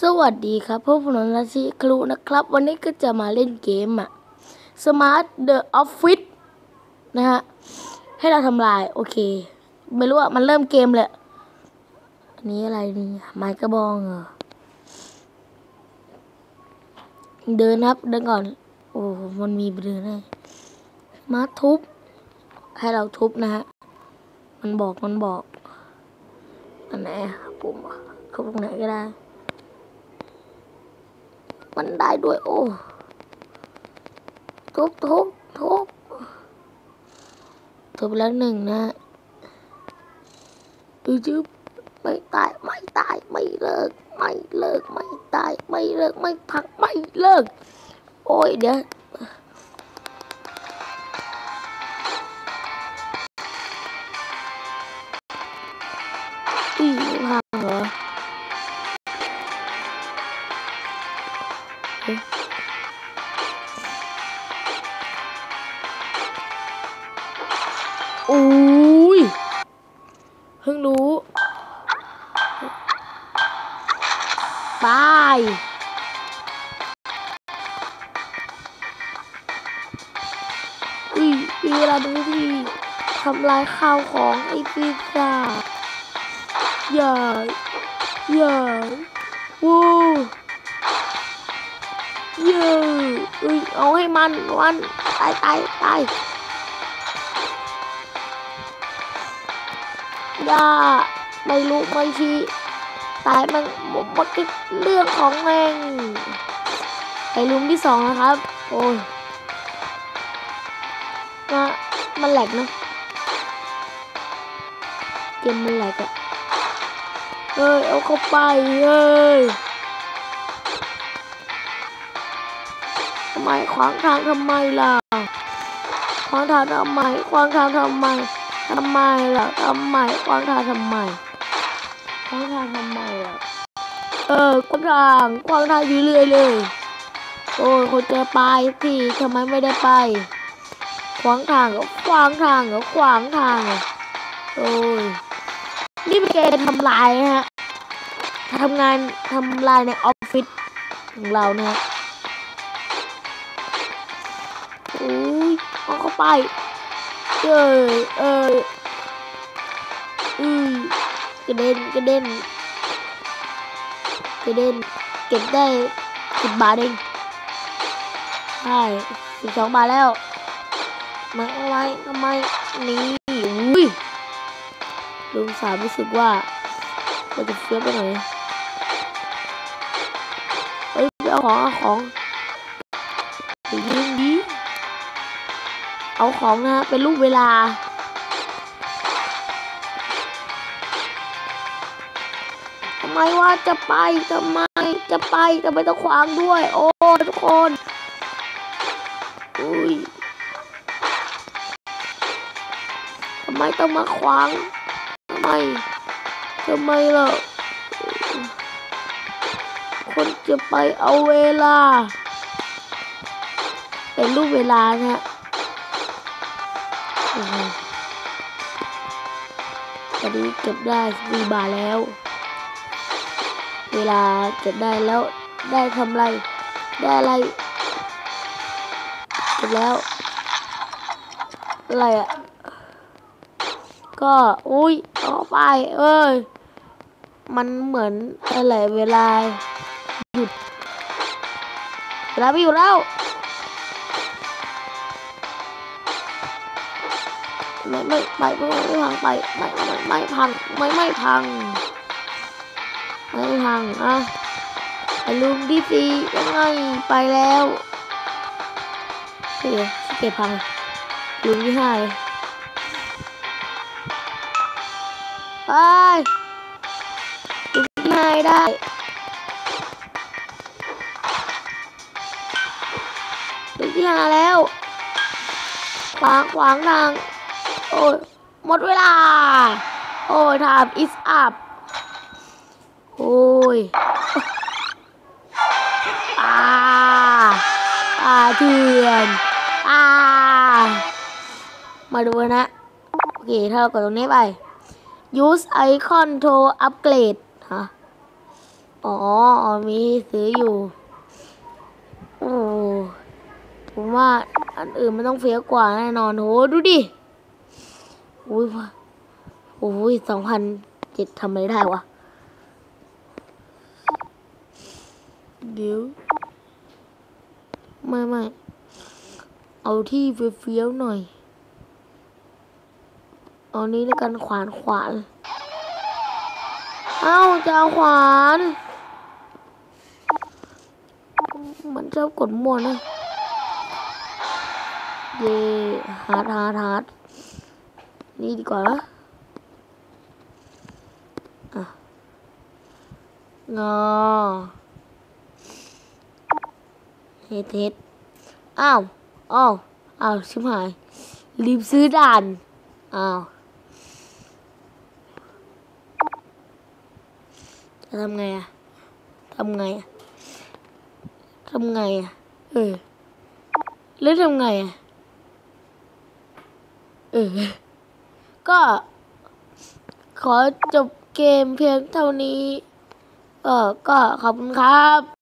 สวัสดีครับพวกผมนาชิครูนะครับ วันนี้ก็จะมาเล่นเกมอะ Smart The Office นะฮะ ให้เราทำลาย โอเค ไม่รู้อะมันเริ่มเกมเลยอันนี้อะไรนี่ไม้กระบองเหรอเดินครับ เดินก่อน โอ้มันมีเดินให้มาทุบ ให้เราทุบนะฮะ มันบอกมันบอก อันไหนปุ่มอะทุบตรงไหนก็ได้ มันได้ด้วยโอ้ทุบทุบทุบทุบแล้วหนึ่งนะดูจึ๊บไม่ตายไม่ตายไม่เลิก ไม่เลิก ไม่ตายไม่เลิก ไม่พักไม่เลิก โอ้ยเดี๋ยว อุ้ยเพิ่งรู้บายอุ้ยมีเวลาดูพี่ทำลายข้าวของไอ้พิซซ่าอย่าอย่าวู้เย้อุ้ยเอาให้มันวันตายตายตาย ย่าไม่รู้ไม่ชี้ตายมันหมดเรื่องของแม่งไปลุมที่สองนะครับ โอ้ยมามันแหลกนะเกมมันแหลกอะเอ้ย เอาเข้าไปเอ้ยทำไมขวางทางทำไมล่ะ ขวางทางทำไม ขวางทางทำไม ทำไมล่ะทำไมขวางทางทำไมขวางทางทำไมล่ะเออขวางทางขวางทางอยู่เรื่อยเลยโอ้ยคนจะไปที่ทำไมไม่ได้ไป ขวางทางก็ขวางทางก็ขวางทางโอ้ยนี่เป็นเกมทำลายนะฮะทำงานทำลายในออฟฟิศของเรานะฮะโอ้ยเอาเข้าไป เอ้ยเอ้ยอือกระเด็นกระเด็นกระเด็นเก็บได้สิบบาทเองใช่สิบสองบาทแล้วมาอะไรทำไมนี่อุ้ยลุงสามรู้สึกว่าเราจะเฟี้ยวไปหน่อยเอ้ยเอาของเอาของ เอาของนะเป็นรูปเวลา ทำไมว่าจะไปทำไมจะไปทำไมต้องขวางด้วย โอ้ทุกคนอุ้ยทำไมต้องมาขวางทำไมทำไมล่ะคนจะไปเอาเวลา เป็นรูปเวลานะฮะ ตอนนี้เก็บได้สี่บาทแล้ว เวลาเก็บได้แล้วได้ทำไร ได้อะไร เก็บแล้ว อะไรอะ ก็อุ้ยเอาไป เอ้ย มันเหมือนอะไรเวลาหยุดเวลาไม่อยู่แล้ว ไม่ไม่ไปไม่ไม่พังไปไม่ไม่ไม่พังไม่ไม่พังไม่พังอะไอ้ลุงดีซียังไงไปแล้วเฮ้ยสเก็ตพังลุงที่ห้าเลยไปลุงที่ห้าได้ลุงที่ห้าแล้วขวางขวางทาง อ้ยหมดเวลา โอ้ยทำ is up โอ้ยอ่าอ่าเถื่อนอ่ามาดูนะ โอเค ถ้าเรากดตรงนี้ไป use icon to upgrade ฮะอ๋อ มีซื้ออยู่ โอ้ผมว่าอันอื่นมันต้องเฟี้ยวกว่าแน่นอนโห ดูดิ อุ้ยโอ้ยสองพันเจ็ดทำอะไรได้วะเดี๋ยว ไม่ไม่เอาที่เฟี้ยวๆหน่อย เอานี้แล้วกันขวานขวานเอ้าจะเอาขวาน มันชอบกดมั่วนะ เย่ฮาร์ดฮาร์ดฮาร์ด นี่ดีกว่านะอะงอเฮ็ดเฮ็ดอ้าวอ้าวอ้าวชิบหายรี ก็ขอจบเกมเพียงเท่านี้ เออก็ขอบคุณครับ